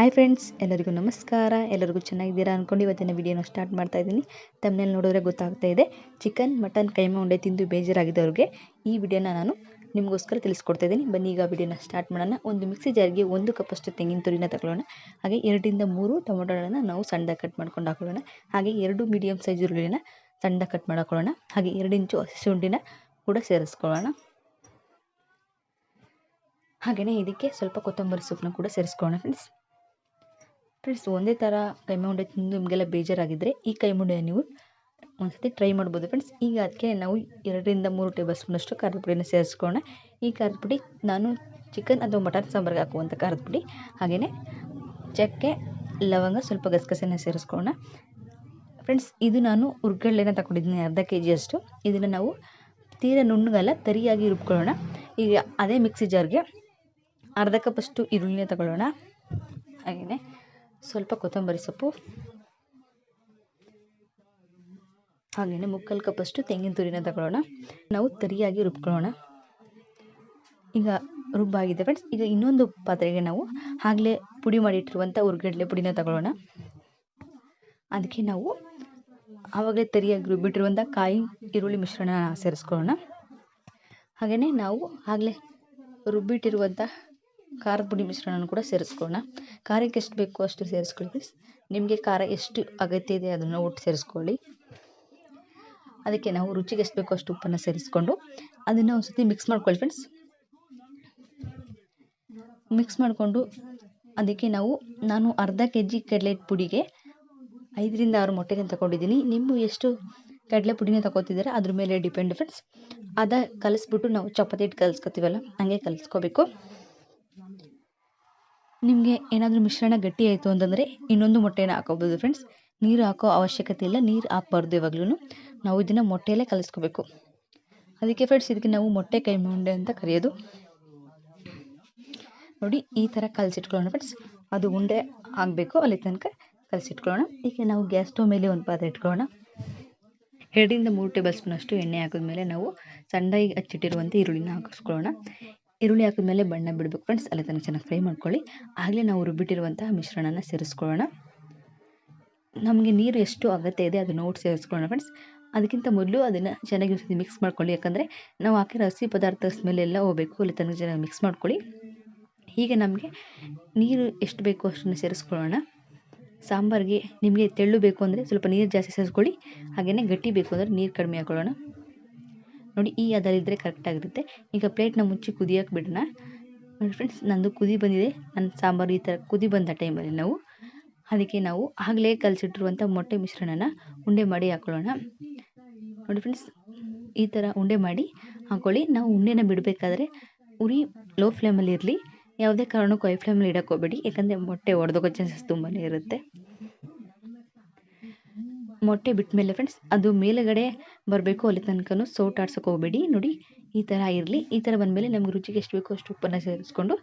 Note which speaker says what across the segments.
Speaker 1: Hi friends ಎಲ್ಲರಿಗೂ ನಮಸ್ಕಾರ. ಎಲ್ಲರಿಗೂ ಚೆನ್ನಾಗಿದ್ದೀರಾ ಅಂದ್ಕೊಂಡು ಇವತ್ತಿನ ವಿಡಿಯೋನ ಸ್ಟಾರ್ಟ್ ಮಾಡ್ತಾ ಇದ್ದೀನಿ. ತಮ್ಮನೇಲಿ ನೋಡಿದ್ರೆ ಗೊತ್ತಾಗ್ತಾ ಇದೆ. ಚಿಕನ್ ಮಟನ್ ಕೈಮ ಉಂಡೆ ತಿಂದು ಬೇಜಾರಾಗಿದ್ದವ್ರಿಗೆ ಈ ವಿಡಿಯೋನ ನಾನು ನಿಮಗೋಸ್ಕರ ತಿಳಿಸ್ಕೊಡ್ತಾ ಇದ್ದೀನಿ. ಬನ್ನಿ, ಈಗ ವಿಡಿಯೋನ ಸ್ಟಾರ್ಟ್ ಮಾಡೋಣ. ಒಂದು ಮಿಕ್ಸಿ ಜಾರಿಗೆ ಒಂದು ಕಪ್ಪಷ್ಟು ತೆಂಗಿನ ತುರಿನ ತಗೊಳ್ಳೋಣ. ಹಾಗೆ ಎರಡರಿಂದ ಮೂರು ಟೊಮೊಟೊಗಳನ್ನು ನಾವು ಸಣ್ಣದಾಗಿ ಕಟ್ ಮಾಡ್ಕೊಂಡು ಹಾಕೊಳ್ಳೋಣ. ಹಾಗೆ ಎರಡು ಮೀಡಿಯಮ್ ಸೈಜ್ ಈರುಳ್ಳಿನ ಸಣ್ಣದಾಗಿ ಕಟ್ ಮಾಡ್ಕೊಳ್ಳೋಣ. ಹಾಗೆ ಎರಡು ಇಂಚು ಹಸಿ ಶುಂಠಿನ ಕೂಡ ಸೇರಿಸ್ಕೊಳ್ಳೋಣ. ಹಾಗೆಯೇ ಇದಕ್ಕೆ ಸ್ವಲ್ಪ ಕೊತ್ತಂಬರಿ ಸೊಪ್ಪನ್ನ ಕೂಡ ಸೇರಿಸ್ಕೊಳ್ಳೋಣ ಫ್ರೆಂಡ್ಸ್ ಫ್ರೆಂಡ್ಸ್ ಒಂದೇ ಥರ ಕೈಮೆ ಉಂಡೆ ತಿಂದು ನಿಮಗೆಲ್ಲ ಬೇಜಾರಾಗಿದ್ದರೆ ಈ ಕೈಮೆ ಉಂಡೆ ನೀವು ಸರ್ತಿ ಟ್ರೈ ಮಾಡ್ಬೋದು ಫ್ರೆಂಡ್ಸ್ ಈಗ ಅದಕ್ಕೆ ನಾವು ಎರಡರಿಂದ ಮೂರು ಟೇಬಲ್ ಸ್ಪೂನಷ್ಟು ಖಾರದ ಪುಡಿನ ಸೇರಿಸ್ಕೊಳ್ಳೋಣ ಈ ಖಾರದ ಪುಡಿ ನಾನು ಚಿಕನ್ ಅಥವಾ ಮಟನ್ ಸಾಂಬಾರಿಗೆ ಹಾಕುವಂಥ ಖಾರದ ಪುಡಿ. ಹಾಗೆಯೇ ಚಕ್ಕೆ, ಲವಂಗ ಸ್ವಲ್ಪ ಗಸಗಸೆನ ಸೇರಿಸ್ಕೊಳ್ಳೋಣ ಫ್ರೆಂಡ್ಸ್ ಇದು ನಾನು ಉರ್ಗಡ್ಲೆನ ತಗೊಂಡಿದ್ದೀನಿ ಅರ್ಧ ಕೆ ಜಿಯಷ್ಟು ಇದನ್ನು ನಾವು ತೀರ ನುಣ್ಣಗಲ್ಲ, ತರಿಯಾಗಿ ರುಬ್ಕೊಳ್ಳೋಣ. ಈಗ ಅದೇ ಮಿಕ್ಸಿ ಜಾರ್ಗೆ ಅರ್ಧ ಕಪ್ಪಷ್ಟು ಈರುಳ್ಳಿನ ತಗೊಳ್ಳೋಣ. ಹಾಗೆಯೇ ಸ್ವಲ್ಪ ಕೊತ್ತಂಬರಿ ಸೊಪ್ಪು, ಹಾಗೆಯೇ ಮುಕ್ಕಾಲು ಕಪ್ಪಷ್ಟು ತೆಂಗಿನ ತುರಿನ ತಗೊಳ್ಳೋಣ. ನಾವು ತರಿಯಾಗಿ ರುಬ್ಕೊಳ್ಳೋಣ. ಈಗ ರುಬ್ಬಾಗಿದೆ ಫ್ರೆಂಡ್ಸ್ ಈಗ ಇನ್ನೊಂದು ಪಾತ್ರೆಗೆ ನಾವು ಆಗಲೇ ಪುಡಿ ಮಾಡಿಟ್ಟಿರುವಂಥ ಉರ್ಗಡ್ಲೆ ಪುಡಿನ ತಗೊಳ್ಳೋಣ. ಅದಕ್ಕೆ ನಾವು ಆವಾಗಲೇ ತರಿಯಾಗಿ ರುಬ್ಬಿಟ್ಟಿರುವಂಥ ಕಾಯಿ ಈರುಳ್ಳಿ ಮಿಶ್ರಣ ಸೇರಿಸ್ಕೊಳ್ಳೋಣ. ಹಾಗೆಯೇ ನಾವು ಆಗಲೇ ರುಬ್ಬಿಟ್ಟಿರುವಂಥ ಖಾರದ ಪುಡಿ ಮಿಶ್ರಣವನ್ನು ಕೂಡ ಸೇರಿಸ್ಕೊಳ್ಳೋಣ. ಖಾರಕ್ಕೆ ಎಷ್ಟು ಬೇಕೋ ಅಷ್ಟು ಸೇರಿಸ್ಕೊಳ್ಳಿ ನಿಮಗೆ ಖಾರ ಎಷ್ಟು ಅಗತ್ಯ ಇದೆ ಅದನ್ನು ಒಟ್ಟು ಸೇರಿಸ್ಕೊಳ್ಳಿ. ಅದಕ್ಕೆ ನಾವು ರುಚಿಗೆ ಎಷ್ಟು ಬೇಕೋ ಅಷ್ಟು ಉಪ್ಪನ್ನು ಸೇರಿಸ್ಕೊಂಡು ಅದನ್ನು ಒಂದು ಸತಿ ಮಿಕ್ಸ್ ಮಾಡ್ಕೊಳ್ಳಿ ಫ್ರೆಂಡ್ಸ್ ಮಿಕ್ಸ್ ಮಾಡಿಕೊಂಡು ಅದಕ್ಕೆ ನಾವು, ನಾನು ಅರ್ಧ ಕೆ ಜಿ ಕಡಲೆ ಪುಡಿಗೆ ಐದರಿಂದ ಆರು ಮೊಟ್ಟೆನ ತಗೊಂಡಿದ್ದೀನಿ. ನೀವು ಎಷ್ಟು ಕಡಲೆ ಪುಡಿನ ತಗೋತಿದ್ದೀರಾ ಅದ್ರ ಮೇಲೆ ಡಿಪೆಂಡ್ ಫ್ರೆಂಡ್ಸ್ ಅದ ಕಲಿಸ್ಬಿಟ್ಟು ನಾವು ಚಪಾತಿ ಹಿಟ್ಟು ಕಲಸ್ಕೊತೀವಲ್ಲ, ಹಂಗೆ ಕಲಿಸ್ಕೋಬೇಕು. ನಿಮಗೆ ಏನಾದರೂ ಮಿಶ್ರಣ ಗಟ್ಟಿ ಆಯಿತು ಅಂತಂದರೆ ಇನ್ನೊಂದು ಮೊಟ್ಟೆನ ಹಾಕೋಬೋದು ಫ್ರೆಂಡ್ಸ್ ನೀರು ಹಾಕೋ ಅವಶ್ಯಕತೆ ಇಲ್ಲ, ನೀರು ಹಾಕ್ಬಾರ್ದು ಇವಾಗ್ಲೂ ನಾವು ಇದನ್ನು ಮೊಟ್ಟೆಯಲ್ಲೇ ಕಲಿಸ್ಕೋಬೇಕು. ಅದಕ್ಕೆ ಫ್ರೆಂಡ್ಸ್ ಇದಕ್ಕೆ ನಾವು ಮೊಟ್ಟೆ ಕೈಮೆ ಉಂಡೆ ಅಂತ ಕರೆಯೋದು. ನೋಡಿ, ಈ ಥರ ಕಲಸಿಟ್ಕೊಳ್ಳೋಣ ಫ್ರೆಂಡ್ಸ್ ಅದು ಉಂಡೆ ಆಗಬೇಕು, ಅಲ್ಲಿ ತನಕ ಕಲಸಿಟ್ಕೊಳ್ಳೋಣ. ಈಗ ನಾವು ಗ್ಯಾಸ್ ಸ್ಟವ್ ಮೇಲೆ ಒಂದು ಪಾತ್ರೆ ಇಟ್ಕೊಳ್ಳೋಣ. ಎರಡರಿಂದ ಮೂರು ಟೇಬಲ್ ಸ್ಪೂನಷ್ಟು ಎಣ್ಣೆ ಹಾಕಿದ್ಮೇಲೆ ನಾವು ಸಣ್ಣದಾಗಿ ಹಚ್ಚಿಟ್ಟಿರುವಂಥ ಈರುಳ್ಳಿನ ಹಾಕಿಸ್ಕೊಳ್ಳೋಣ. ಈರುಳ್ಳಿ ಹಾಕಿದ್ಮೇಲೆ ಬಣ್ಣ ಬಿಡಬೇಕು ಫ್ರೆಂಡ್ಸ್ ಅಲ್ಲಿ ತನಕ ಚೆನ್ನಾಗಿ ಫ್ರೈ ಮಾಡ್ಕೊಳ್ಳಿ. ಆಗಲೇ ನಾವು ರುಬ್ಬಿಟ್ಟಿರುವಂತಹ ಮಿಶ್ರಣನ ಸೇರಿಸ್ಕೊಳ್ಳೋಣ. ನಮಗೆ ನೀರು ಎಷ್ಟು ಅಗತ್ಯ ಇದೆ ಅದನ್ನು ನೋಡಿ ಸೇರಿಸ್ಕೊಳ್ಳೋಣ ಫ್ರೆಂಡ್ಸ್ ಅದಕ್ಕಿಂತ ಮೊದಲು ಅದನ್ನು ಚೆನ್ನಾಗಿ ಒಂದು ಮಿಕ್ಸ್ ಮಾಡ್ಕೊಳ್ಳಿ. ಯಾಕಂದರೆ ನಾವು ಹಾಕಿರೋ ಹಸಿ ಪದಾರ್ಥ ಸ್ಮೆಲ್ ಎಲ್ಲ ಹೋಗಬೇಕು. ಅಲ್ಲಿ ತನಕ ಚೆನ್ನಾಗಿ ಮಿಕ್ಸ್ ಮಾಡ್ಕೊಳ್ಳಿ. ಹೀಗೆ ನಮಗೆ ನೀರು ಎಷ್ಟು ಬೇಕು ಅಷ್ಟನ್ನು ಸೇರಿಸ್ಕೊಳ್ಳೋಣ. ಸಾಂಬಾರಿಗೆ ನಿಮಗೆ ತೆಳ್ಳು ಬೇಕು ಅಂದರೆ ಸ್ವಲ್ಪ ನೀರು ಜಾಸ್ತಿ ಸೇರಿಸ್ಕೊಳ್ಳಿ. ಹಾಗೆಯೇ ಗಟ್ಟಿ ಬೇಕು ಅಂದರೆ ನೀರು ಕಡಿಮೆ ಹಾಕೊಳ್ಳೋಣ. ನೋಡಿ ಈ ಅದರಿದ್ದರೆ ಕರೆಕ್ಟಾಗಿರುತ್ತೆ ಈಗ ಪ್ಲೇಟ್ನ ಮುಚ್ಚಿ ಕುದಿಯೋಕೆ ಬಿಡೋಣ. ನೋಡಿ ಫ್ರೆಂಡ್ಸ್ ನಂದು ಕುದಿ ಬಂದಿದೆ. ನನ್ನ ಸಾಂಬಾರು ಈ ಥರ ಕುದಿ ಬಂದ ಟೈಮಲ್ಲಿ ನಾವು ಅದಕ್ಕೆ ನಾವು ಆಗಲೇ ಕಲಸಿಟ್ಟಿರುವಂಥ ಮೊಟ್ಟೆ ಮಿಶ್ರಣನ ಉಂಡೆ ಮಾಡಿ ಹಾಕೊಳ್ಳೋಣ. ನೋಡಿ ಫ್ರೆಂಡ್ಸ್ ಈ ಥರ ಉಂಡೆ ಮಾಡಿ ಹಾಕೊಳ್ಳಿ. ನಾವು ಉಂಡೆನ ಬಿಡಬೇಕಾದ್ರೆ ಉರಿ ಲೋ ಫ್ಲೇಮಲ್ಲಿ ಇರಲಿ. ಯಾವುದೇ ಕಾರಣಕ್ಕೂ ಹೈ ಫ್ಲೇಮಲ್ಲಿ ಇಡೋಕ್ಕೋಬೇಡಿ ಹೋಗಬೇಡಿ. ಯಾಕಂದರೆ ಮೊಟ್ಟೆ ಒಡೆದೋಗೋ ಚಾನ್ಸಸ್ ತುಂಬಾ ಇರುತ್ತೆ. ಮೊಟ್ಟೆ ಬಿಟ್ಟ ಮೇಲೆ ಫ್ರೆಂಡ್ಸ್ ಅದು ಮೇಲುಗಡೆ ಬರಬೇಕು, ಅಲ್ಲಿ ತನಕನೂ ಸೌಟ್ ಆಡ್ಸೋಕೆ ಹೋಗಬೇಡಿ. ನೋಡಿ, ಈ ಥರ ಇರಲಿ. ಈ ಥರ ಬಂದಮೇಲೆ ನಮ್ಗೆ ರುಚಿಗೆ ಎಷ್ಟು ಬೇಕೋ ಅಷ್ಟು ಉಪ್ಪನ್ನು ಸೇರಿಸ್ಕೊಂಡು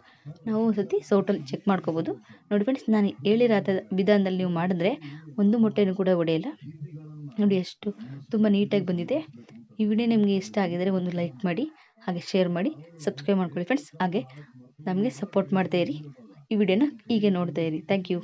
Speaker 1: ನಾವು ಒಂದು ಸತಿ ಸೌಟಲ್ಲಿ ಚೆಕ್ ಮಾಡ್ಕೋಬೋದು. ನೋಡಿ ಫ್ರೆಂಡ್ಸ್ ನಾನು ಹೇಳಿರೋ ವಿಧಾನದಲ್ಲಿ ನೀವು ಮಾಡಿದ್ರೆ ಒಂದು ಮೊಟ್ಟೆನೂ ಕೂಡ ಒಡೆಯಲ್ಲ. ನೋಡಿ ಎಷ್ಟು ತುಂಬ ನೀಟಾಗಿ ಬಂದಿದೆ. ಈ ವಿಡಿಯೋ ನಿಮಗೆ ಇಷ್ಟ ಆಗಿದರೆ ಒಂದು ಲೈಕ್ ಮಾಡಿ, ಹಾಗೆ ಶೇರ್ ಮಾಡಿ ಸಬ್ಸ್ಕ್ರೈಬ್ ಮಾಡ್ಕೊಳ್ಳಿ ಫ್ರೆಂಡ್ಸ್ ಹಾಗೆ ನಮಗೆ ಸಪೋರ್ಟ್ ಮಾಡ್ತಾ ಈ ವಿಡಿಯೋನ ಹೀಗೆ ನೋಡ್ತಾ ಇರಿ. Thank you